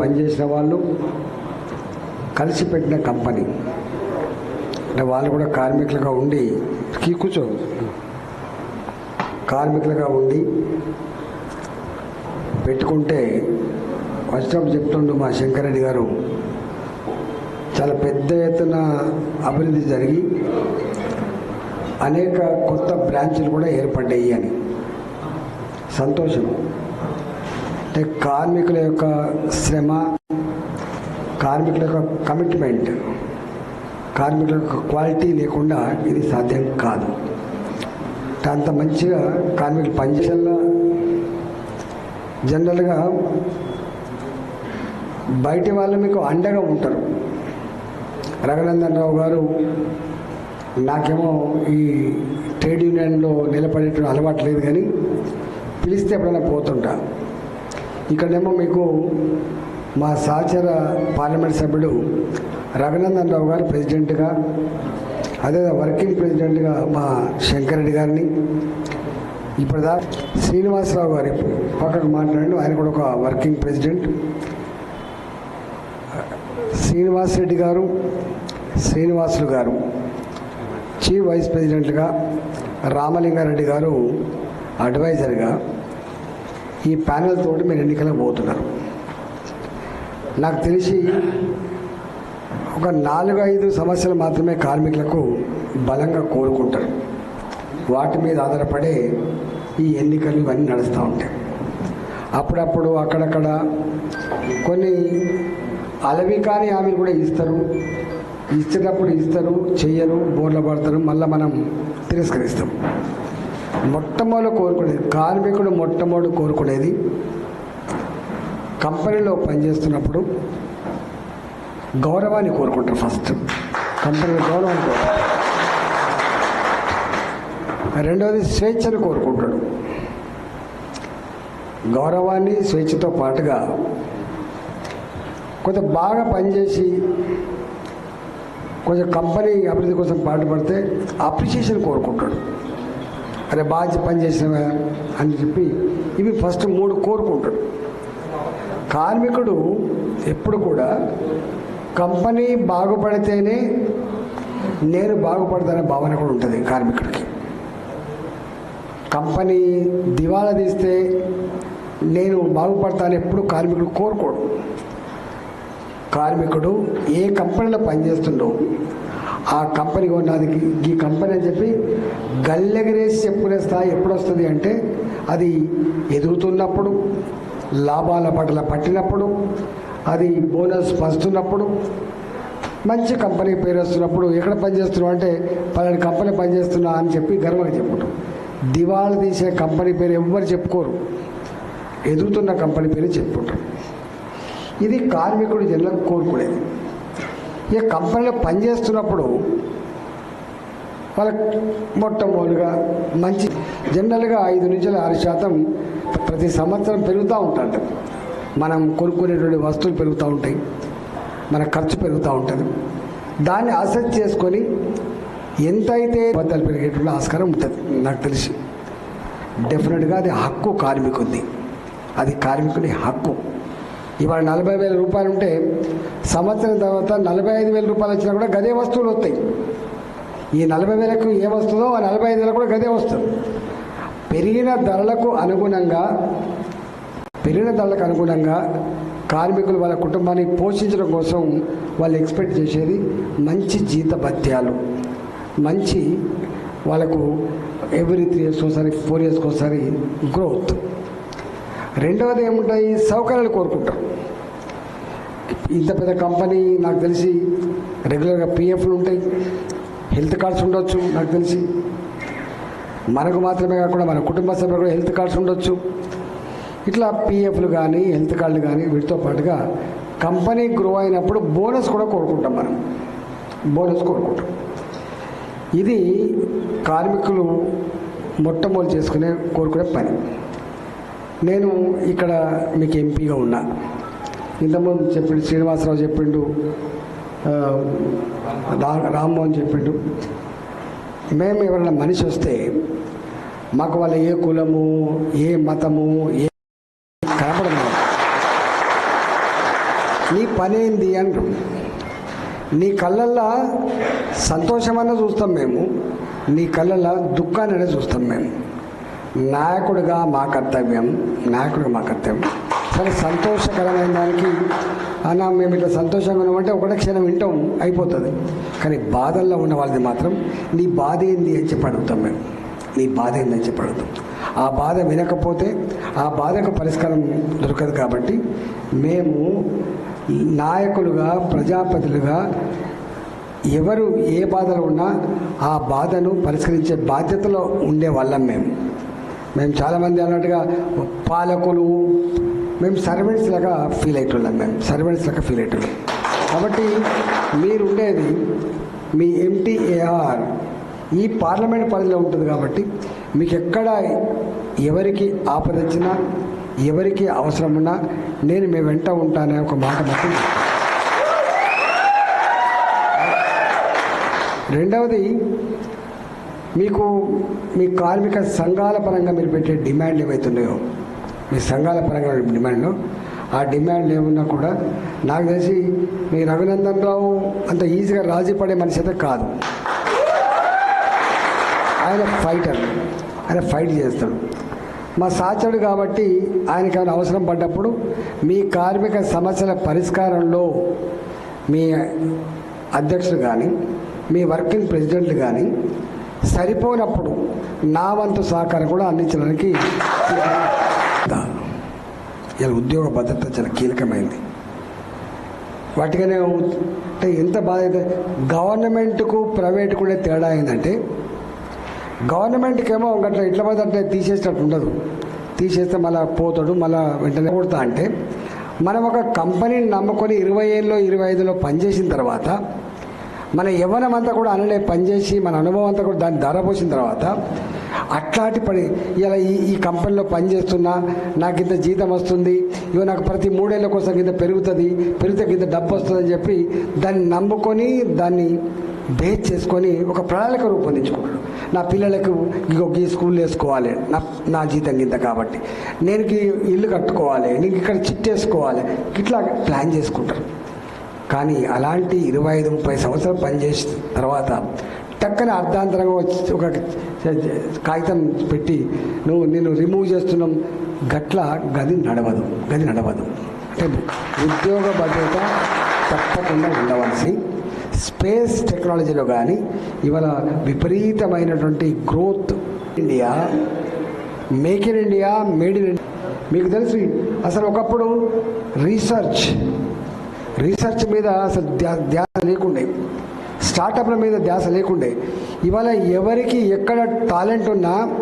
పనిచేసిన వాళ్ళు కలిసి పెట్టిన కంపెనీ. అంటే వాళ్ళు కూడా కార్మికులుగా ఉండి కూర్చో. కార్మికులుగా ఉండి పెట్టుకుంటే వచ్చినప్పుడు చెప్తుండు మా శంకరెడ్డి గారు. చాలా పెద్ద ఎత్తున అభివృద్ధి జరిగి అనేక కొత్త బ్రాంచ్లు కూడా ఏర్పడ్డాయి అని. సంతోషం. అంటే కార్మికుల యొక్క శ్రమ కార్మికుల యొక్క కమిట్మెంట్ కార్మికుల యొక్క క్వాలిటీ లేకుండా ఇది సాధ్యం కాదు. అంత మంచిగా కార్మికులు పనిచేసేలా జనరల్గా బయటి వాళ్ళు మీకు అండగా ఉంటారు. రఘునందన్ రావు గారు నాకేమో ఈ ట్రేడ్ యూనియన్లో నిలబడేటువంటి అలవాటు లేదు కానీ పిలిస్తే ఎప్పుడైనా పోతుంటా. ఇక్కడేమో మీకు మా సహచర పార్లమెంట్ సభ్యుడు రఘునందన్ రావు గారు ప్రెసిడెంట్గా అదే వర్కింగ్ ప్రెసిడెంట్గా మా శంకరెడ్డి గారిని ఇప్పటిదా శ్రీనివాసరావు గారు పక్కకు మాట్లాడండి ఆయన కూడా ఒక వర్కింగ్ ప్రెసిడెంట్. శ్రీనివాస్ రెడ్డి గారు శ్రీనివాసులు గారు చీఫ్ వైస్ ప్రెసిడెంట్గా రామలింగారెడ్డి గారు అడ్వైజర్గా ఈ ప్యానెల్ తోటి మీరు ఎన్నికలకు పోతున్నారు. నాకు తెలిసి ఒక నాలుగు ఐదు సమస్యలు మాత్రమే కార్మికులకు బలంగా కోరుకుంటారు. వాటి మీద ఆధారపడే ఈ ఎన్నికలు ఇవన్నీ నడుస్తూ ఉంటాయి. అప్పుడప్పుడు అక్కడక్కడ కొన్ని అలవి కాని హామీలు కూడా ఇస్తారు. ఇచ్చేటప్పుడు ఇస్తారు చేయరు బోర్ల పడతారు మళ్ళీ మనం తిరస్కరిస్తాం. మొట్టమొదటి కోరుకునేది కార్మికుడు మొట్టమొదటి కోరుకునేది కంపెనీలో పనిచేస్తున్నప్పుడు గౌరవాన్ని కోరుకుంటారు ఫస్ట్. కంపెనీలో గౌరవాన్ని కోరుకుంటారు. రెండవది స్వేచ్ఛను కోరుకుంటాడు. గౌరవాన్ని స్వేచ్ఛతో పాటుగా కొంచెం బాగా పనిచేసి కొంచెం కంపెనీ అభివృద్ధి కోసం పాటుపడితే అప్రిషియేషన్ కోరుకుంటాడు. అరే బాగా పనిచేసినవా అని చెప్పి ఇవి ఫస్ట్ మూడు కోరుకుంటాడు. కార్మికుడు ఎప్పుడు కూడా కంపెనీ బాగుపడితేనే నేను బాగుపడతానే భావన కూడా ఉంటుంది కార్మికుడికి. కంపెనీ దివాలా తీస్తే నేను బాగుపడతాను ఎప్పుడు కార్మికుడు కోరుకోడు. కార్మికుడు ఏ కంపెనీలో పనిచేస్తుండో ఆ కంపెనీ ఉన్నది ఈ కంపెనీ అని చెప్పి గల్లెగరేసి చెప్పుకునే స్థాయి ఎప్పుడు వస్తుంది అంటే అది ఎదుగుతున్నప్పుడు లాభాల పట్ల పట్టినప్పుడు అది బోనస్ పంచుతున్నప్పుడు మంచి కంపెనీ పేరు వస్తున్నప్పుడు ఎక్కడ పనిచేస్తున్నావు అంటే పలాని కంపెనీ పనిచేస్తున్నా అని చెప్పి గర్వంగా చెప్పుకుంటాం. దివాళ తీసే కంపెనీ పేరు ఎవ్వరు చెప్పుకోరు. ఎదుగుతున్న కంపెనీ పేరు చెప్పుకుంటారు ఇది కార్మికుడు జనులకు కోరుకునేది ఇక కంపెనీలో పనిచేస్తున్నప్పుడు వాళ్ళ మొట్టమొదటిగా మంచి జనరల్గా ఐదు నుంచి ఆరు శాతం ప్రతి సంవత్సరం పెరుగుతూ ఉంటాడు. మనం కొనుక్కునేటువంటి వస్తువులు పెరుగుతూ ఉంటాయి. మన ఖర్చు పెరుగుతూ ఉంటుంది. దాన్ని అసెస్ చేసుకొని ఎంతైతే బద్దలు పెరిగేటువంటి ఆస్కారం ఉంటుంది నాకు తెలిసి. డెఫినెట్గా అది హక్కు కార్మికుంది అది కార్మికుడి హక్కు. ఇవాళ నలభై వేల రూపాయలు ఉంటే సంవత్సరం తర్వాత నలభై ఐదు వేల రూపాయలు వచ్చినా కూడా గదే వస్తువులు వస్తాయి. ఈ నలభై వేలకు ఏ వస్తుందో ఆ నలభై ఐదు వేలకు కూడా గదే వస్తుంది. పెరిగిన ధరలకు అనుగుణంగా పెరిగిన ధరలకు అనుగుణంగా కార్మికులు వాళ్ళ కుటుంబాన్ని పోషించడం కోసం వాళ్ళు ఎక్స్పెక్ట్ చేసేది మంచి జీత భత్యాలు మంచి వాళ్ళకు ఎవ్రీ త్రీ ఇయర్స్ ఒకసారి ఫోర్ ఇయర్స్కి ఒకసారి గ్రోత్. రెండవది ఏముంటాయి సౌకర్యాలు కోరుకుంటారు ఇంత పెద్ద కంపెనీ నాకు తెలిసి రెగ్యులర్గా పిఎఫ్లు ఉంటాయి. హెల్త్ కార్డ్స్ ఉండొచ్చు నాకు తెలిసి. మనకు మాత్రమే కాకుండా మన కుటుంబ సభ్యులు కూడా హెల్త్ కార్డ్స్ ఉండొచ్చు. ఇట్లా పిఎఫ్లు కానీ హెల్త్ కార్డులు కానీ వీటితో పాటుగా కంపెనీ గ్రో అయినప్పుడు బోనస్ కూడా కోరుకుంటాం మనం. బోనస్ కోరుకుంటాం. ఇది కార్మికులు మొట్టమొదటి చేసుకునే కోరుకునే పని. నేను ఇక్కడ మీకు ఎంపీగా ఉన్నా. ఇంతకుముందు చెప్పిండు శ్రీనివాసరావు చెప్పిండు రామ్మోహన్ చెప్పిండు. మేము ఎవరైనా మనిషి వస్తే మాకు వాళ్ళ ఏ కులము ఏ మతము ఏ కనపడదు. నీ పని ఏంది అంటాం. నీ కళ్ళల్లో సంతోషమన్నా చూస్తాం మేము నీ కళ్ళల్లో దుఃఖాన్ని చూస్తాం మేము. నాయకుడిగా మా కర్తవ్యం నాయకుడిగా మా కర్తవ్యం. సరే సంతోషకరమైన దానికి అన్న మేము ఇట్లా సంతోషంగా ఉన్నామంటే ఒకటే క్షణం వింటాం అయిపోతుంది. కానీ బాధల్లో ఉన్న వాళ్ళది మాత్రం నీ బాధ ఏంది? అని చెప్పి అడుగుతాం మేము. నీ బాధ ఏందని చెప్పి అడుగుతాం. ఆ బాధ వినకపోతే ఆ బాధకు పరిష్కారం దొరకదు కాబట్టి మేము నాయకులుగా ప్రజాపతులుగా ఎవరు ఏ బాధలో ఉన్నా ఆ బాధను పరిష్కరించే బాధ్యతలో ఉండే వాళ్ళం మేము. మేము చాలామంది అన్నట్టుగా పాలకులు మేము సర్వెంట్స్ లాగా ఫీల్ అవుతున్నాం మేము. సర్వెంట్స్ లాగా ఫీల్ అవుతున్నాం కాబట్టి మీరు ఉండేది మీ ఎంటీఏఆర్ ఈ పార్లమెంట్ పరిధిలో ఉంటుంది కాబట్టి మీకు ఎక్కడ ఎవరికి ఆపదొచ్చినా ఎవరికి అవసరం ఉన్నా నేను మీ వెంట ఉంటాననే ఒక మాట మాత్రం రెండవది మీకు మీ కార్మిక సంఘాల పరంగా మీరు పెట్టే డిమాండ్లు ఏవైతున్నాయో మీ సంఘాల పరంగా డిమాండ్లు ఆ డిమాండ్లు ఏమున్నా కూడా నాకు తెలిసి మీ రఘునందన్ రావు అంత ఈజీగా రాజీ పడే మనిషి అయితే కాదు. ఆయన ఫైటర్ ఆయన ఫైట్ చేస్తాడు. మా సాచడు కాబట్టి ఆయనకి ఏమైనా అవసరం పడ్డప్పుడు మీ కార్మిక సమస్యల పరిష్కారంలో మీ అధ్యక్షుడు కానీ మీ వర్కింగ్ ప్రెసిడెంట్లు కానీ సరిపోనప్పుడు నా వంతు సహకారం కూడా అందించడానికి ఇలా ఉద్యోగ భద్రత చాలా కీలకమైంది. వాటికనే అంటే ఎంత బాధ గవర్నమెంట్కు ప్రైవేట్కు కూడా తేడా అయిందంటే గవర్నమెంట్కి ఏమో గట్ల ఇట్లా పడితే తీసేసినట్టు ఉండదు. తీసేస్తే మళ్ళీ పోతాడు మళ్ళీ వెంటనే కొడతా అంటే మనం ఒక కంపెనీని నమ్ముకొని ఇరవై ఏళ్ళలో ఇరవై ఐదులో పనిచేసిన తర్వాత మన యవ్వనం అంతా కూడా అనలే పనిచేసి మన అనుభవం అంతా కూడా దాన్ని ధర పోసిన తర్వాత అట్లాంటి పని ఇలా ఈ ఈ కంపెనీలో పనిచేస్తున్నా నాకు ఇంత జీతం వస్తుంది ఇవి నాకు ప్రతి మూడేళ్ళ కోసం ఇంత పెరుగుతుంది పెరిగితే ఇంత డబ్బు వస్తుందని చెప్పి దాన్ని నమ్ముకొని దాన్ని బేస్ చేసుకొని ఒక ప్రణాళిక రూపొందించుకున్నాడు. నా పిల్లలకు ఇగో ఈ స్కూల్ వేసుకోవాలి నా నా జీతం కింద కాబట్టి. నేను ఇల్లు కట్టుకోవాలి నేను ఇక్కడ చిట్టేసుకోవాలి ఇట్లా ప్లాన్ చేసుకుంటారు. కానీ అలాంటి ఇరవై ఐదు ముప్పై సంవత్సరాలు పనిచేసిన తర్వాత టక్కన అర్ధాంతరంగా వచ్చి ఒక కాగితం పెట్టి నువ్వు నేను రిమూవ్ చేస్తున్నాం. గట్ల గది నడవదు గది నడవదు. అంటే ఉద్యోగ భద్రత తప్పకుండా ఉండవలసి స్పేస్ టెక్నాలజీలో కానీ ఇవాళ విపరీతమైనటువంటి growth India make in India made in India. మీకు తెలుసు అసలు ఒకప్పుడు రీసెర్చ్ రీసెర్చ్ మీద అసలు ధ్యా- ధ్యాస లేకుండే. స్టార్టప్ల మీద ధ్యాస లేకుండే. ఇవాళ ఎవరికి ఎక్కడ టాలెంట్ ఉన్నా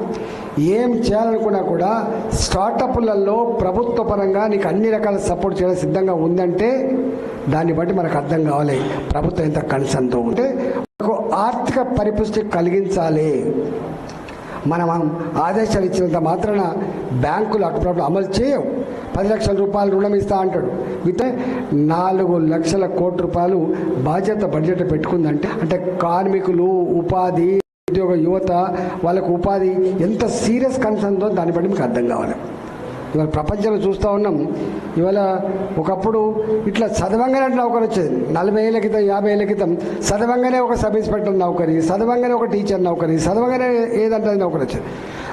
ఏం చేయాలనుకున్నా కూడా స్టార్టప్లలో ప్రభుత్వ పరంగా నీకు అన్ని రకాల సపోర్ట్ చేయడం సిద్ధంగా ఉందంటే దాన్ని బట్టి మనకు అర్థం కావాలి. ప్రభుత్వం ఎంత కన్సర్న్తో ఉంటే మనకు ఆర్థిక పరిపుష్టి కలిగించాలి. మనం ఆదేశాలు ఇచ్చినంత మాత్రాన బ్యాంకులు అప్పుడప్పుడు అమలు చేయవు. పది లక్షల రూపాయలు రుణం ఇస్తా అంటాడు. విత్ నాలుగు లక్షల కోట్ల రూపాయలు బాధ్యత బడ్జెట్ పెట్టుకుందంటే అంటే కార్మికులు ఉపాధి ఉద్యోగ యువత వాళ్ళకు ఉపాధి ఎంత సీరియస్ కన్సర్న్తో దాన్ని బట్టి మీకు అర్థం కావాలి. ఇవాళ ప్రపంచంలో చూస్తూ ఉన్నాం ఇవాళ ఒకప్పుడు ఇట్లా చదవంగానే నౌకరు వచ్చేది. నలభై ఏళ్ళ క్రితం యాభై ఏళ్ళ క్రితం చదవంగానే ఒక సబ్ ఇన్స్పెక్టర్ నౌకరి చదవంగానే ఒక టీచర్ నౌకరి చదవంగానే ఏదంటే నౌకరీ నౌకరు వచ్చేది.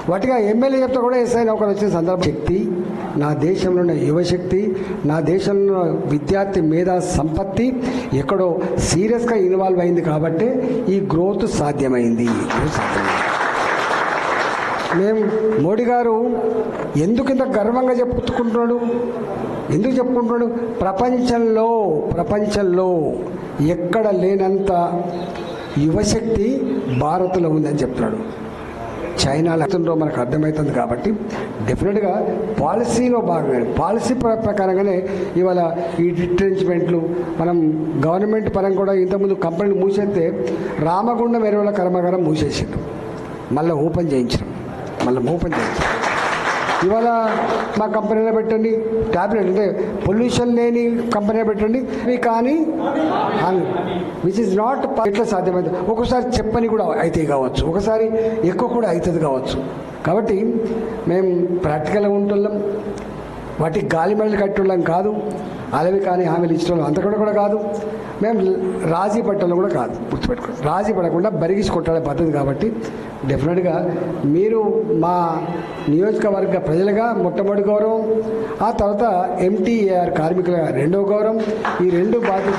వాటిగా ఎమ్మెల్యే చెప్తే కూడా ఎస్ఐ నౌకరు వచ్చిన సందర్భం. శక్తి నా దేశంలో ఉన్న యువశక్తి నా దేశంలో విద్యార్థి మేధా సంపత్తి ఎక్కడో సీరియస్గా ఇన్వాల్వ్ అయింది కాబట్టి ఈ గ్రోత్ సాధ్యమైంది. గ్రోత్ సాధ్యమైంది. మేము మోడీ గారు ఎందుకు ఇంత గర్వంగా చెప్పుకుంటున్నాడు? ఎందుకు చెప్పుకుంటున్నాడు? ప్రపంచంలో ప్రపంచంలో ఎక్కడ లేనంత యువశక్తి భారత్లో ఉందని చెప్తున్నాడు. చైనా చైనాలో మనకు అర్థమవుతుంది కాబట్టి డెఫినెట్గా పాలసీలో భాగమే. పాలసీ ప్రకారంగానే ఇవాళ ఈ రిట్రెంచ్మెంట్లు మనం గవర్నమెంట్ పరంగా కూడా ఇంతకుముందు కంపెనీలు మూసేస్తే రామగుండం ఎరువుల కర్మాగారం మూసేసారు మళ్ళీ ఓపెన్ చేయించడం మళ్ళీ ఓపెన్ చేయించడం ఇవాళ మా కంపెనీలో పెట్టండి. ట్యాబ్లెట్ అంటే పొల్యూషన్ లేని కంపెనీలో పెట్టండి. ఇవి కానీ విచ్ ఇస్ నాట్ ఎట్లా సాధ్యమైంది? ఒక్కోసారి చెప్పని కూడా అయితే కావచ్చు. ఒకసారి ఎక్కువ కూడా అవుతుంది కావచ్చు. కాబట్టి మేము ప్రాక్టికల్గా ఉంటున్నాం. వాటికి గాలి మెడలు కట్టుళ్ళం కాదు. అలవి కానీ హామీలు ఇచ్చడం అంత అంతకుండా కూడా కాదు. మేము రాజీ పట్టలు కూడా కాదు. గుర్తుపెట్టుకోండి. రాజీ పడకుండా బరిగిసి కొట్టాడే పద్ధతి కాబట్టి డెఫినెట్గా మీరు మా నియోజకవర్గ ప్రజలుగా మొట్టమొదటి గౌరవం ఆ తర్వాత ఎంటీఏఆర్ కార్మికులుగా రెండవ గౌరవం ఈ రెండు బాధ్యతలు